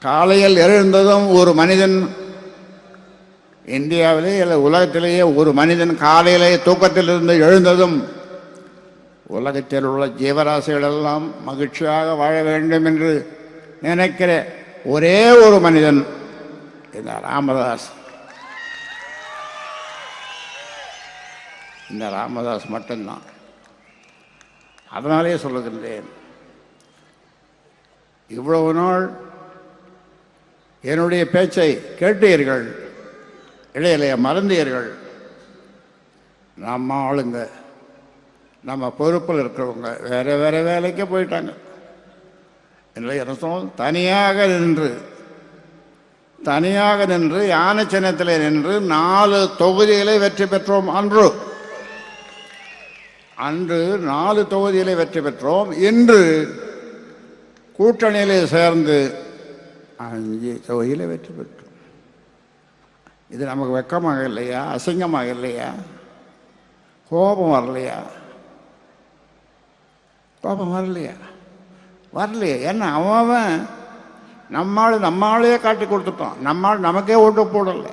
காலையில் எழுந்ததும் ஒரு மனிதன் இந்தியாவிலே இல்லை உலகத்திலேயே ஒரு மனிதன் காலையிலே தூக்கத்திலிருந்து எழுந்ததும் உலகத்தில் உள்ள ஜீவராசிகள் எல்லாம் மகிழ்ச்சியாக வாழ வேண்டும் என்று நினைக்கிற ஒரே ஒரு மனிதன் இந்த ராமதாஸ். இந்த ராமதாஸ் மட்டும்தான். அதனாலே சொல்லுகின்றேன் இவ்வளவு நாள் என்னுடைய பேச்சை கேட்டீர்கள் இடையிலே மறந்தீர்கள். நம்ம ஆளுங்க நம்ம பொறுப்பில் இருக்கிறவங்க வேற வேற வேலைக்கு போயிட்டாங்க. இல்லை என்ன சொன்னோம் தனியாக நின்று தனியாக நின்று யானை சின்னத்தில் நின்று நாலு தொகுதிகளை வெற்றி பெற்றோம் அன்று. அன்று நாலு தொகுதிகளை வெற்றி பெற்றோம். இன்று கூட்டணியிலே சேர்ந்து அஞ்சு தொகுதியில் வெற்றி பெற்றோம் இது நமக்கு வெக்கமாக இல்லையா? அசிங்கமாக இல்லையா? கோபம் வரலையா? கோபம் வரலையா? வரலையா. ஏன்னா அவன் அவன் நம்மாள் காட்டி கொடுத்துட்டான். நம்மால் நமக்கே ஓட்டு போடலை.